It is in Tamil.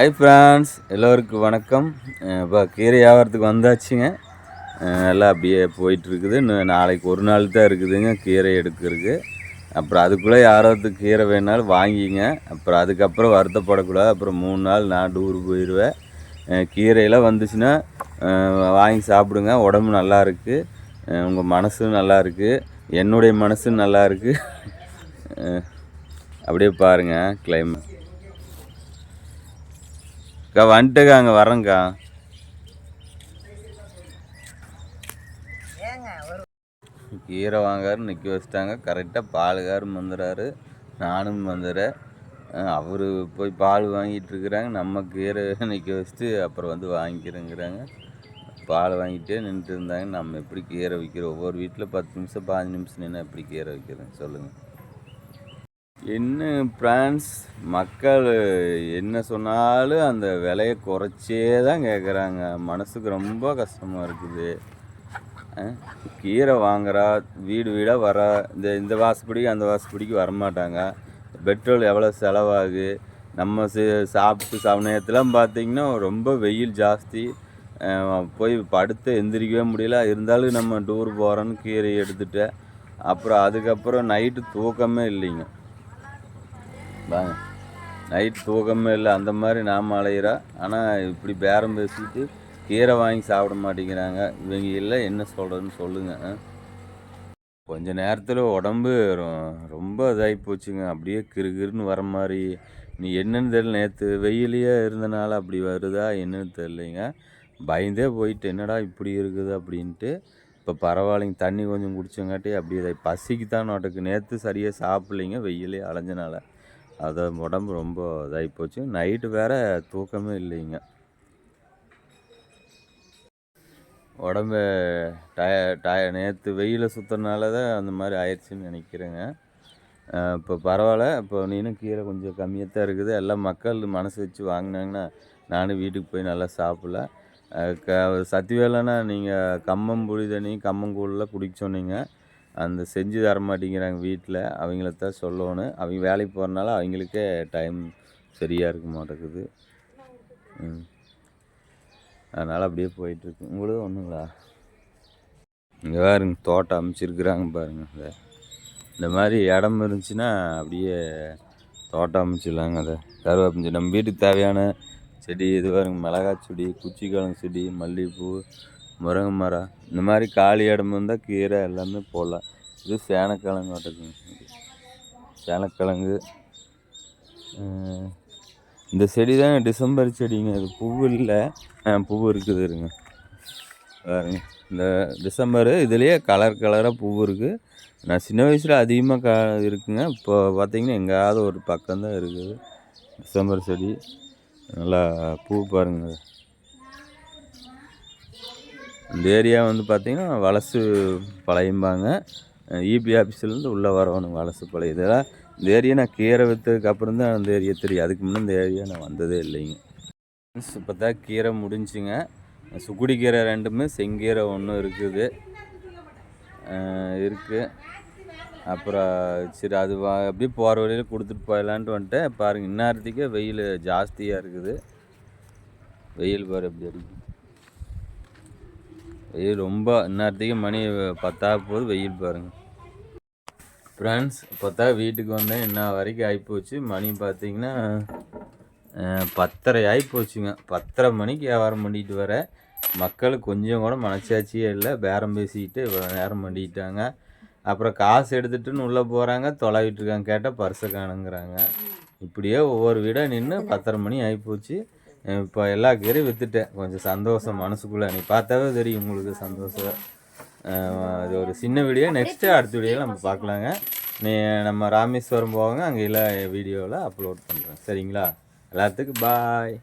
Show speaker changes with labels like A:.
A: ஹை ஃப்ரான்ஸ் எல்லோருக்கும் வணக்கம். இப்போ கீரை வியாபாரத்துக்கு வந்தாச்சுங்க. எல்லாம் அப்படியே போயிட்டுருக்குது. இன்னும் நாளைக்கு ஒரு நாள் தான் இருக்குதுங்க கீரை எடுக்கிறதுக்கு. அப்புறம் அதுக்குள்ளே யாராவது கீரை வேணாலும் வாங்கிங்க. அப்புறம் அதுக்கப்புறம் வருத்தப்படக்கூடாது. அப்புறம் மூணு நாள் நான் டூர் போயிடுவேன். கீரையெல்லாம் வந்துச்சுன்னா வாங்கி சாப்பிடுங்க. உடம்பு நல்லா இருக்குது உங்கள் மனசும் நல்லா இருக்குது என்னுடைய மனசும் நல்லா இருக்குது அப்படியே பாருங்கள் கிளைமேட் அக்கா வந்துட்டுக்கா அங்கே வரேங்க்கா கீரை வாங்காரு நிற்க வச்சுட்டாங்க. கரெக்டாக பாலுக்காரும் வந்துடுறாரு நானும் வந்துடுறேன் அவர் போய் பால் வாங்கிட்டு இருக்கிறாங்க. நம்ம கீரை நிற்க வச்சுட்டு அப்புறம் வந்து வாங்கிக்கிறேங்கிறாங்க. பால் வாங்கிட்டே நின்றுட்டு இருந்தாங்க. நம்ம எப்படி கீரை விற்கிறோம் ஒவ்வொரு வீட்டில் பத்து நிமிஷம் பாஞ்சு நிமிஷம் நின்று எப்படி கீரை விற்கிறேன் சொல்லுங்கள் என்ன பிரான்ஸ் மக்கள் என்ன சொன்னாலும் அந்த விலையை குறைச்சே தான் கேட்குறாங்க மனசுக்கு ரொம்ப கஷ்டமாக இருக்குது. கீரை வாங்குறா வீடு வீடாக வர இந்த இந்த வாசப்படிக்கு அந்த வாசப்படிக்கு வரமாட்டாங்க. பெட்ரோல் எவ்வளோ செலவாகு நம்ம சே- சாப்பிட்டு சமயத்தெலாம் பார்த்திங்கன்னா ரொம்ப வெயில் ஜாஸ்தி. போய் படுத்து எந்திரிக்கவே முடியல. இருந்தாலும் நம்ம டூர் போகிறோன்னு கீரை எடுத்துட்டு அப்புறம் அதுக்கப்புறம் நைட்டு தூக்கமே இல்லைங்க. வாங்க நைட் தூக்கமே இல்லை. அந்த மாதிரி நாம் அலையிறா. ஆனால் இப்படி பேரம் பேசிட்டு கீரை வாங்கி சாப்பிட மாட்டேங்கிறாங்க. இவங்க இல்லை என்ன சொல்கிறதுன்னு சொல்லுங்கள் கொஞ்ச நேரத்தில் உடம்பு ரொ- ரொம்ப இதாகி போச்சுங்க. அப்படியே கிருகிருன்னு வர மாதிரி. நீ என்னன்னு தெரியல. நேற்று வெயிலையே இருந்தனால அப்படி வருதா என்னன்னு தெரியலைங்க. பயந்தே போயிட்டு என்னடா இப்படி இருக்குது? அப்படின்ட்டு இப்போ பரவாயில்லைங்க. தண்ணி கொஞ்சம் குடிச்சங்காட்டி அப்படியே இதாகி பசிக்கு தான் நோட்டுக்கு நேற்று சரியாக சாப்பிட்லைங்க வெயிலே அலைஞ்சனால. அது உடம்பு ரொம்ப இதாகி போச்சு. நைட்டு வேற தூக்கமே இல்லைங்க. உடம்பு டய டய நேற்று வெயிலில் சுற்றுறனால தான் அந்த மாதிரி ஆயிடுச்சுன்னு நினைக்கிறேங்க. இப்போ பரவாயில்ல. இப்போ நீனும் கீரை கொஞ்சம் கம்மியாக தான் இருக்குது. எல்லாம் மக்கள் மனசு வச்சு வாங்கினாங்கன்னா நானும் வீட்டுக்கு போய் நல்லா சாப்பிடல. அஹ் க சத்திவேலைன்னா நீங்கள் கம்மம் புளி தண்ணி கம்மங்கூழெலாம் குடிக்க சொன்னீங்க. அந்த செஞ்சு தர மாட்டேங்கிறாங்க வீட்டில். அவங்கள தான் சொல்லணும். அவங்க வேலைக்கு போகிறனால அவங்களுக்கே டைம் சரியாக இருக்க மாட்டேங்குது. ம். அதனால் அப்படியே போயிட்டுருக்கு. உங்களுக்கு ஒன்றுங்களா இங்கே பாருங்க தோட்டம் அமைச்சிருக்கிறாங்க பாருங்க. அதை இந்த மாதிரி இடம் இருந்துச்சுன்னா அப்படியே தோட்டம் அமைச்சிடலாங்க அதை. கருவேப்பிஞ்சு நம்ம வீட்டுக்கு தேவையான செடி இது பாருங்க மிளகாய் செடி குச்சிக்கிழங்கு செடி மல்லிகைப்பூ முருங்கை மரம் இந்த மாதிரி காலி இடம் இருந்தால் கீரை எல்லாமே போடலாம். இது சேனக்கிழங்கு ஆட்டுக்குங்க சேனக்கிழங்கு இந்த செடி தான் டிசம்பர் செடிங்க. இது பூவு இல்லை. பூவு இருக்குது இருங்க. பாருங்க. இந்த டிசம்பரு இதுலேயே கலர் கலராக பூ இருக்குது நான் சின்ன வயசில் அதிகமாக கா இருக்குங்க. இப்போ பார்த்தீங்கன்னா எங்கேயாவது ஒரு பக்கம் தான் இருக்குது. டிசம்பர் செடி. நல்லா பூ பாருங்க. இந்த ஏரியா வந்து பார்த்திங்கன்னா வலசு பழையம்பாங்க. இபி ஆஃபீஸ்லேருந்து உள்ளே வரணும் வலசு பழைய. இதெல்லாம் இந்த ஏரியா நான் கீரை விற்றதுக்கு அப்புறம் தான் அந்த ஏரியா தெரியும். அதுக்கு முன்னே இந்த ஏரியா நான் வந்ததே இல்லைங்க. இப்போ தான் கீரை முடிஞ்சுங்க. சுக்குடி கீரை ரெண்டுமே செங்கீரை ஒன்று இருக்குது. இருக்குது அப்புறம் சரி அது வா அப்படியே போகிற வழியில் கொடுத்துட்டு போயிடலான்ட்டு வந்துட்டேன். பாருங்கள் இந்நேரத்துக்கே வெயில் ஜாஸ்தியாக இருக்குது. வெயில் பாரு எப்படி இருக்குது வெயில் ரொம்ப இந்நேரத்துக்கு மணி பத்தா போது வெயில் பாருங்கள் ஃப்ரெண்ட்ஸ் பார்த்தா வீட்டுக்கு வந்தேன். என்ன வரைக்கும் ஆகிப்போச்சு மணி பார்த்திங்கன்னா பத்தரை ஆகிப்போச்சுங்க பத்தரை மணிக்கு வியாபாரம் பண்ணிட்டு வர. மக்கள் கொஞ்சம் கூட மனசாட்சியே இல்லை. பேரம் பேசிக்கிட்டு இவ்வளோ நேரம் பண்ணிக்கிட்டாங்க அப்புறம் காசு எடுத்துட்டுன்னு உள்ளே போகிறாங்க தொலைவிட்டுருக்காங்க கேட்டால் பர்ஸை காணுங்கிறாங்க. இப்படியே ஒவ்வொரு வீடாக நின்று பத்தரை மணி ஆகிப்போச்சு இப்போ எல்லா கீரையும் விற்றுட்டேன் கொஞ்சம் சந்தோஷம் மனசுக்குள்ளே. நீ பார்த்தாவே தெரியும் உங்களுக்கு சந்தோஷம். அது ஒரு சின்ன வீடியோ. நெக்ஸ்ட்டு அடுத்த வீடியோவில் நம்ம பார்க்கலாங்க. நீ நம்ம ராமேஸ்வரம் போவாங்க. அங்கே இல்லை வீடியோவில் அப்லோட் பண்ணுறேன் சரிங்களா? எல்லாத்துக்கும் பாய்